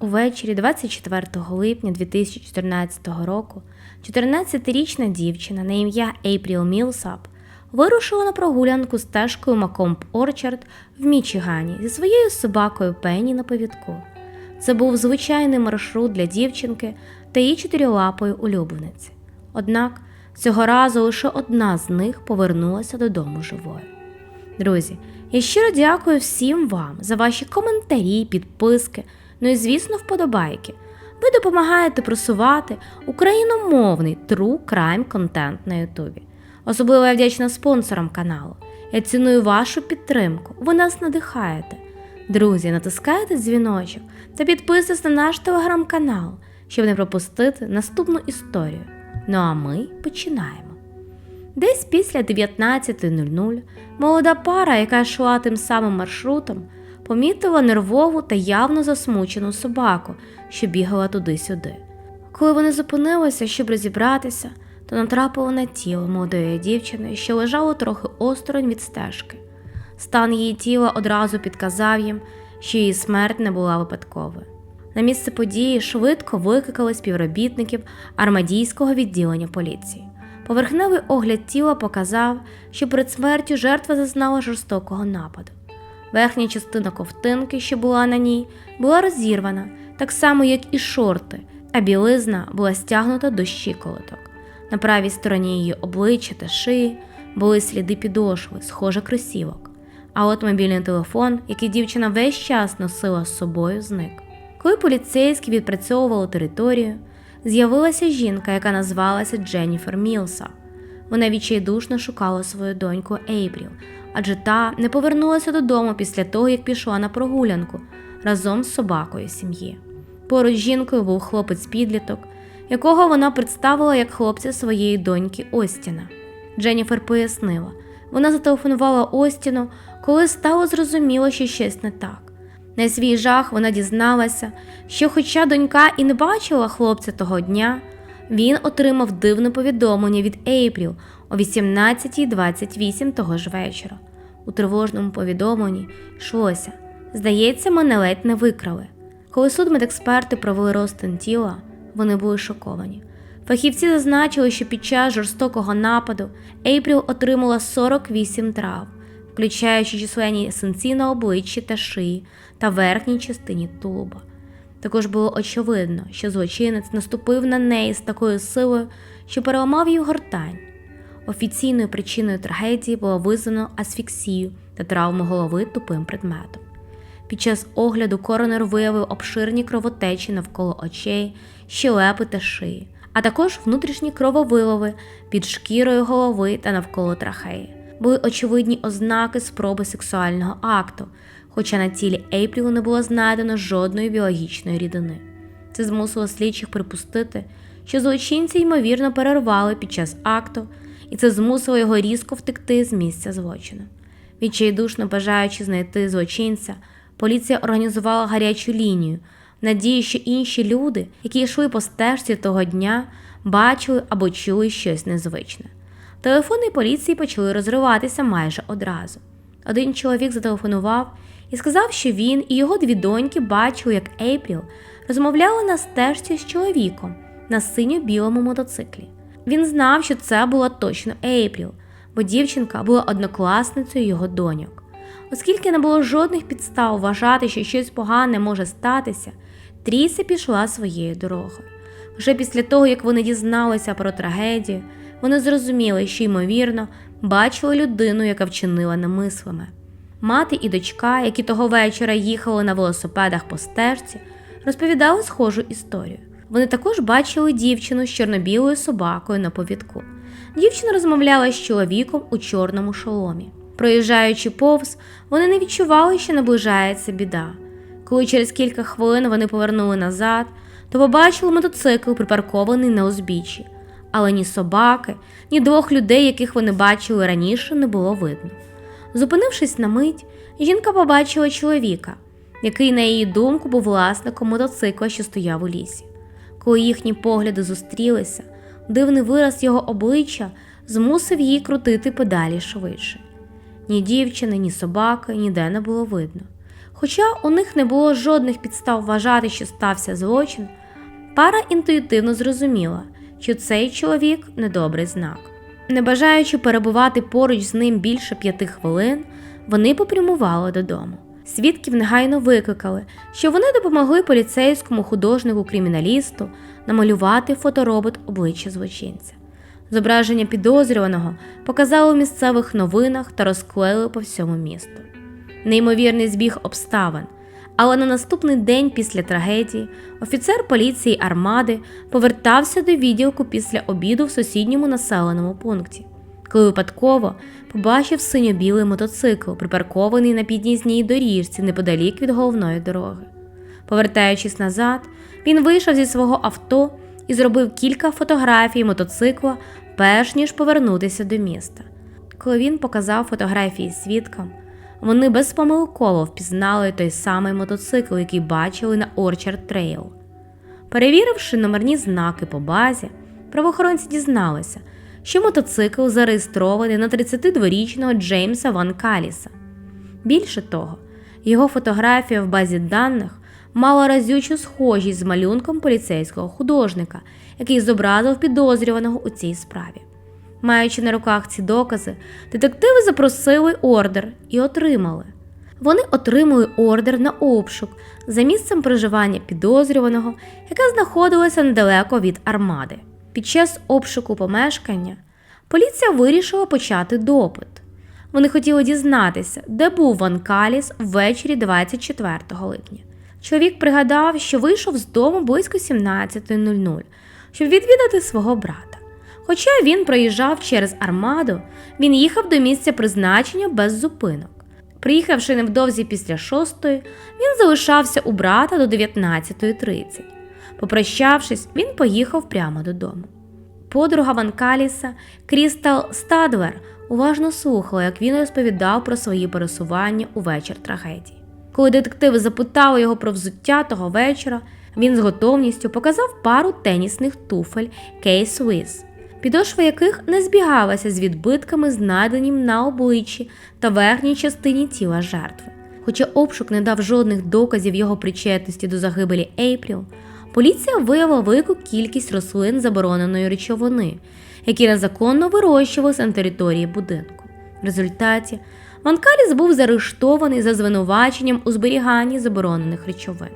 Увечері 24 липня 2014 року 14-річна дівчина на ім'я Ейпріл Мілсап вирушила на прогулянку стежкою Макомб Орчард в Мічигані зі своєю собакою Пенні на повідку. Це був звичайний маршрут для дівчинки та її чотирилапої улюблениці. Однак цього разу лише одна з них повернулася додому живою. Друзі, я щиро дякую всім вам за ваші коментарі, підписки, ну і, звісно, вподобайки. Ви допомагаєте просувати україномовний true crime контент на Ютубі. Особливо я вдячна спонсорам каналу. Я ціную вашу підтримку. Ви нас надихаєте. Друзі, натискайте дзвіночок та підписуйтесь на наш телеграм-канал, щоб не пропустити наступну історію. Ну а ми починаємо. Десь після 19.00 молода пара, яка йшла тим самим маршрутом, помітила нервову та явно засмучену собаку, що бігала туди-сюди. Коли вони зупинилися, щоб розібратися, то натрапили на тіло молодої дівчини, що лежало трохи осторонь від стежки. Стан її тіла одразу підказав їм, що її смерть не була випадковою. На місце події швидко викликали співробітників армадійського відділення поліції. Поверхневий огляд тіла показав, що перед смертю жертва зазнала жорстокого нападу. Верхня частина ковтинки, що була на ній, була розірвана, так само, як і шорти, а білизна була стягнута до щиколоток. На правій стороні її обличчя та шиї були сліди підошви, схоже кросівок. А от мобільний телефон, який дівчина весь час носила з собою, зник. Коли поліцейські відпрацьовували територію, з'явилася жінка, яка назвалася Дженніфер Мілса. Вона відчайдушно шукала свою доньку Ейпріл, адже та не повернулася додому після того, як пішла на прогулянку разом з собакою сім'ї. Поруч з жінкою був хлопець-підліток, якого вона представила як хлопця своєї доньки Остіна. Дженніфер пояснила, вона зателефонувала Остіну, коли стало зрозуміло, що щось не так. На свій жах вона дізналася, що, хоча донька і не бачила хлопця того дня, він отримав дивне повідомлення від Ейпріл о 18.28 того ж вечора. У тривожному повідомленні йшлося Здається, мене ледь не викрали. Коли судмедексперти провели розтин тіла, вони були шоковані. Фахівці зазначили, що під час жорстокого нападу Ейпріл отримала 48 трав, включаючи численні синці на обличчі та шиї та верхній частині тулуба. Також було очевидно, що злочинець наступив на неї з такою силою, що переламав її гортань. Офіційною причиною трагедії було визнано асфіксію та травму голови тупим предметом. Під час огляду коронер виявив обширні кровотечі навколо очей, щелепи та шиї, а також внутрішні крововилови під шкірою голови та навколо трахеї. Були очевидні ознаки спроби сексуального акту, хоча на тілі Ейпрілу не було знайдено жодної біологічної рідини. Це змусило слідчих припустити, що злочинці ймовірно перервали під час акту, і це змусило його різко втекти з місця злочину. Відчайдушно бажаючи знайти злочинця, поліція організувала гарячу лінію, надії, що інші люди, які йшли по стежці того дня, бачили або чули щось незвичне. Телефони поліції почали розриватися майже одразу. Один чоловік зателефонував і сказав, що він і його дві доньки бачили, як Ейпріл розмовляла на стежці з чоловіком на синьо-білому мотоциклі. Він знав, що це була точно Ейпріл, бо дівчинка була однокласницею його доньок. Оскільки не було жодних підстав вважати, що щось погане може статися, Тріса пішла своєю дорогою. Вже після того, як вони дізналися про трагедію, вони зрозуміли, що, ймовірно, бачили людину, яка вчинила немислими. Мати і дочка, які того вечора їхали на велосипедах по стежці, розповідали схожу історію. Вони також бачили дівчину з чорно-білою собакою на повідку. Дівчина розмовляла з чоловіком у чорному шоломі. Проїжджаючи повз, вони не відчували, що наближається біда. Коли через кілька хвилин вони повернули назад, то побачили мотоцикл, припаркований на узбіччі, але ні собаки, ні двох людей, яких вони бачили раніше, не було видно. Зупинившись на мить, жінка побачила чоловіка, який, на її думку, був власником мотоцикла, що стояв у лісі. Коли їхні погляди зустрілися, дивний вираз його обличчя змусив її крутити педалі швидше. Ні дівчини, ні собаки ніде не було видно. Хоча у них не було жодних підстав вважати, що стався злочин, пара інтуїтивно зрозуміла, що цей чоловік недобрий знак. Не бажаючи перебувати поруч з ним більше п'яти хвилин, вони попрямували додому. Свідків негайно викликали, що вони допомогли поліцейському художнику-криміналісту намалювати фоторобот обличчя злочинця. Зображення підозрюваного показали у місцевих новинах та розклеїли по всьому місту. Неймовірний збіг обставин. Але на наступний день після трагедії офіцер поліції Армади повертався до відділку після обіду в сусідньому населеному пункті, коли випадково побачив синьо-білий мотоцикл, припаркований на під'їзній доріжці неподалік від головної дороги. Повертаючись назад, він вийшов зі свого авто і зробив кілька фотографій мотоцикла, перш ніж повернутися до міста. Коли він показав фотографії свідкам, вони безпомилково впізнали той самий мотоцикл, який бачили на Орчард Трейл. Перевіривши номерні знаки по базі, правоохоронці дізналися, що мотоцикл зареєстрований на 32-річного Джеймса Ван Каліса. Більше того, його фотографія в базі даних мала разючу схожість з малюнком поліцейського художника, який зобразив підозрюваного у цій справі. Маючи на руках ці докази, детективи запросили ордер і отримали. Вони отримали ордер на обшук за місцем проживання підозрюваного, яке знаходилося недалеко від армади. Під час обшуку помешкання поліція вирішила почати допит. Вони хотіли дізнатися, де був Ван Каліс ввечері 24 липня. Чоловік пригадав, що вийшов з дому близько 17.00, щоб відвідати свого брата. Хоча він проїжджав через армаду, він їхав до місця призначення без зупинок. Приїхавши невдовзі після шостої, він залишався у брата до 19.30. Попрощавшись, він поїхав прямо додому. Подруга Ван Каліса Крістал Стадлер уважно слухала, як він розповідав про свої пересування у вечір трагедії. Коли детективи запитали його про взуття того вечора, він з готовністю показав пару тенісних туфель Кейс Wiz, підошва яких не збігалася з відбитками, знайденим на обличчі та верхній частині тіла жертви. Хоча обшук не дав жодних доказів його причетності до загибелі Ейпріл, поліція виявила велику кількість рослин забороненої речовини, які незаконно вирощувалися на території будинку. В результаті Ванкаліс був заарештований за звинуваченням у зберіганні заборонених речовин.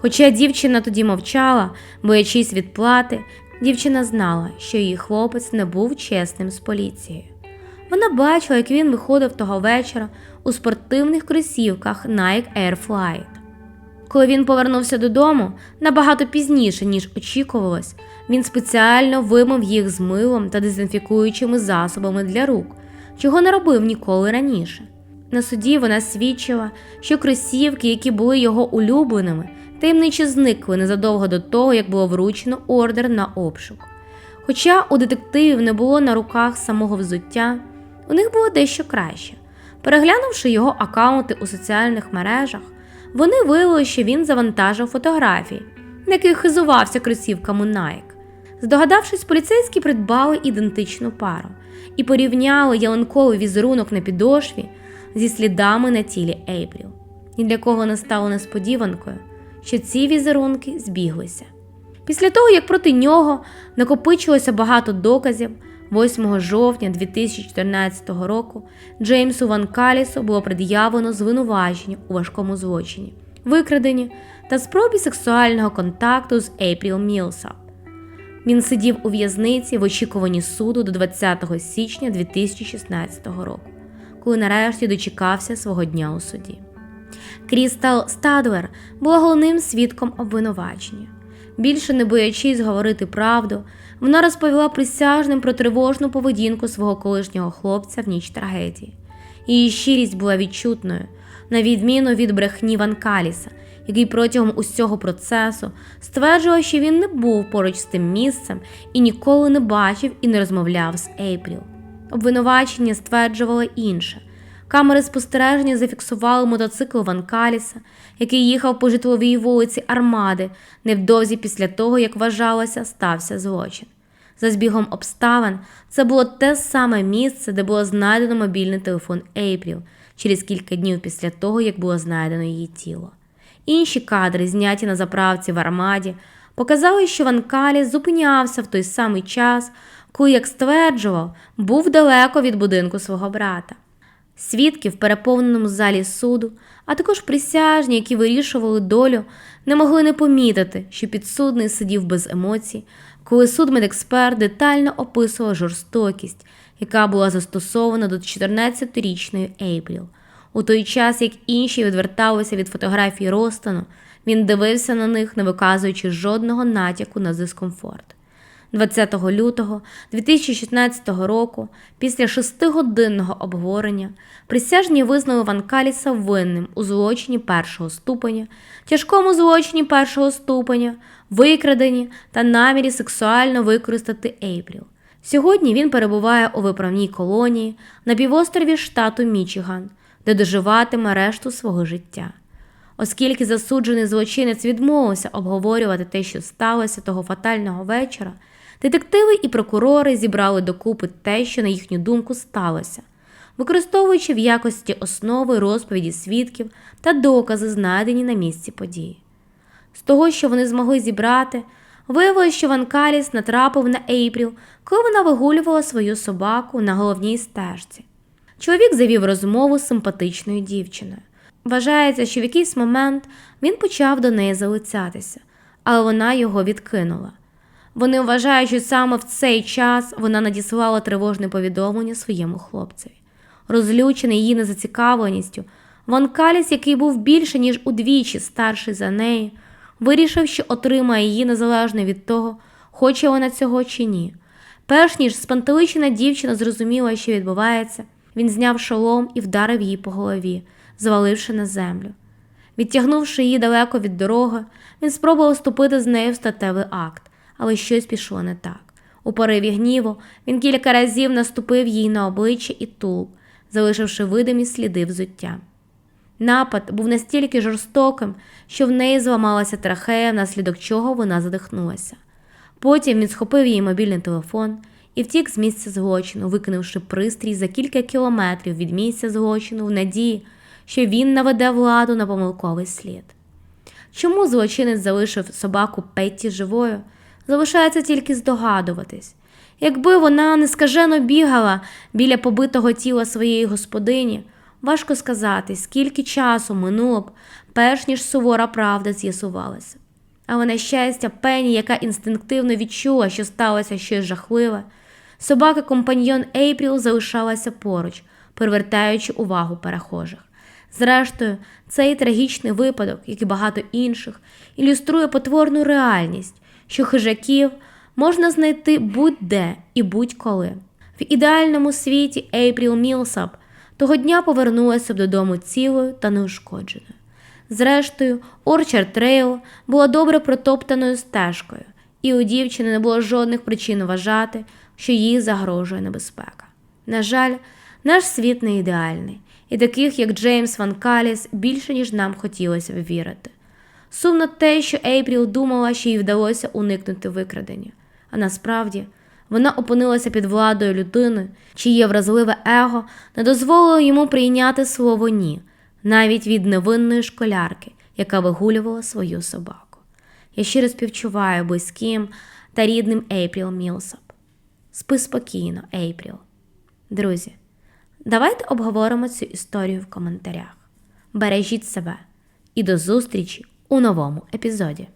Хоча дівчина тоді мовчала, боячись відплати, дівчина знала, що її хлопець не був чесним з поліцією. Вона бачила, як він виходив того вечора у спортивних кросівках Nike Air Flight. Коли він повернувся додому набагато пізніше, ніж очікувалось, він спеціально вимив їх з милом та дезінфікуючими засобами для рук, чого не робив ніколи раніше. На суді вона свідчила, що кросівки, які були його улюбленими, таємниче зникли незадовго до того, як було вручено ордер на обшук. Хоча у детективів не було на руках самого взуття, у них було дещо краще. Переглянувши його акаунти у соціальних мережах, вони виявили, що він завантажив фотографії, на яких хизувався кросівками Nike. Здогадавшись, поліцейські придбали ідентичну пару і порівняли ялинковий візерунок на підошві зі слідами на тілі Ейпріл. Ні для кого не стало несподіванкою, що ці візерунки збіглися. Після того, як проти нього накопичилося багато доказів, 8 жовтня 2014 року Джеймсу Ван Калісу було пред'явлено звинувачення у важкому злочині, викраденні та спробі сексуального контакту з Ейпріл Мілсап. Він сидів у в'язниці в очікуванні суду до 20 січня 2016 року, коли нарешті дочекався свого дня у суді. Крістал Стадлер була головним свідком обвинувачення. Більше не боячись говорити правду, вона розповіла присяжним про тривожну поведінку свого колишнього хлопця в ніч трагедії. Її щирість була відчутною, на відміну від брехні Ван Каліса, який протягом усього процесу стверджував, що він не був поруч з тим місцем і ніколи не бачив і не розмовляв з Ейпріл. Обвинувачення стверджувало інше. Камери спостереження зафіксували мотоцикл Ван Каліса, який їхав по житловій вулиці Армади невдовзі після того, як вважалося, стався злочин. За збігом обставин, це було те саме місце, де було знайдено мобільний телефон Ейпріл через кілька днів після того, як було знайдено її тіло. Інші кадри, зняті на заправці в Армаді, показали, що Ван Каліс зупинявся в той самий час, коли, як стверджував, був далеко від будинку свого брата. Свідки в переповненому залі суду, а також присяжні, які вирішували долю, не могли не помітити, що підсудний сидів без емоцій, коли судмедексперт детально описував жорстокість, яка була застосована до 14-річної Ейпріл. У той час, як інші відверталися від фотографій Ростану, він дивився на них, не виказуючи жодного натяку на дискомфорт. 20 лютого 2016 року, після шестигодинного обговорення, присяжні визнали Ван Каліса винним у злочині першого ступеня, тяжкому злочині першого ступеня, викраденні та намірі сексуально використати Ейпріл. Сьогодні він перебуває у виправній колонії на півострові штату Мічиган, де доживатиме решту свого життя. Оскільки засуджений злочинець відмовився обговорювати те, що сталося того фатального вечора, детективи і прокурори зібрали докупи те, що на їхню думку сталося, використовуючи в якості основи розповіді свідків та докази, знайдені на місці події. З того, що вони змогли зібрати, виявилось, що Ван Каліс натрапив на Ейпріл, коли вона вигулювала свою собаку на головній стежці. Чоловік завів розмову з симпатичною дівчиною. Вважається, що в якийсь момент він почав до неї залицятися, але вона його відкинула. Вони вважають, що саме в цей час вона надіслала тривожне повідомлення своєму хлопцеві. Розлючений її незацікавленістю, Ван Каліс, який був більше ніж удвічі старший за неї, вирішив, що отримає її незалежно від того, хоче вона цього чи ні. Перш ніж спантеличена дівчина зрозуміла, що відбувається, він зняв шолом і вдарив її по голові, зваливши на землю. Відтягнувши її далеко від дороги, він спробував вступити з нею в статевий акт, але щось пішло не так. У пориві гніву він кілька разів наступив їй на обличчя і тулуб, залишивши видимі сліди взуття. Напад був настільки жорстоким, що в неї зламалася трахея, внаслідок чого вона задихнулася. Потім він схопив її мобільний телефон і втік з місця злочину, викинувши пристрій за кілька кілометрів від місця злочину в надії, що він наведе владу на помилковий слід. Чому злочинець залишив собаку Петті живою, залишається тільки здогадуватись. Якби вона нескажено бігала біля побитого тіла своєї господині, важко сказати, скільки часу минуло б, перш ніж сувора правда з'ясувалася. Але, на щастя, Пенні, яка інстинктивно відчула, що сталося щось жахливе, собака компаньйон Ейпріл залишалася поруч, привертаючи увагу перехожих. Зрештою, цей трагічний випадок, як і багато інших, ілюструє потворну реальність, що хижаків можна знайти будь-де і будь-коли. В ідеальному світі Ейпріл Мілсап того дня повернулася б додому цілою та неушкодженою. Зрештою, Орчард Трейл була добре протоптаною стежкою, і у дівчини не було жодних причин вважати, що їй загрожує небезпека. На жаль, наш світ не ідеальний, і таких, як Джеймс Ван Каліс, більше, ніж нам хотілося б вірити. Сумно те, що Ейпріл думала, що їй вдалося уникнути викрадення, а насправді вона опинилася під владою людини, чиє вразливе его не дозволило йому прийняти слово ні, навіть від невинної школярки, яка вигулювала свою собаку. Я щиро співчуваю близьким та рідним Ейпріл Мілсап. Спи спокійно, Ейпріл. Друзі, давайте обговоримо цю історію в коментарях. Бережіть себе і до зустрічі у новому епізоді.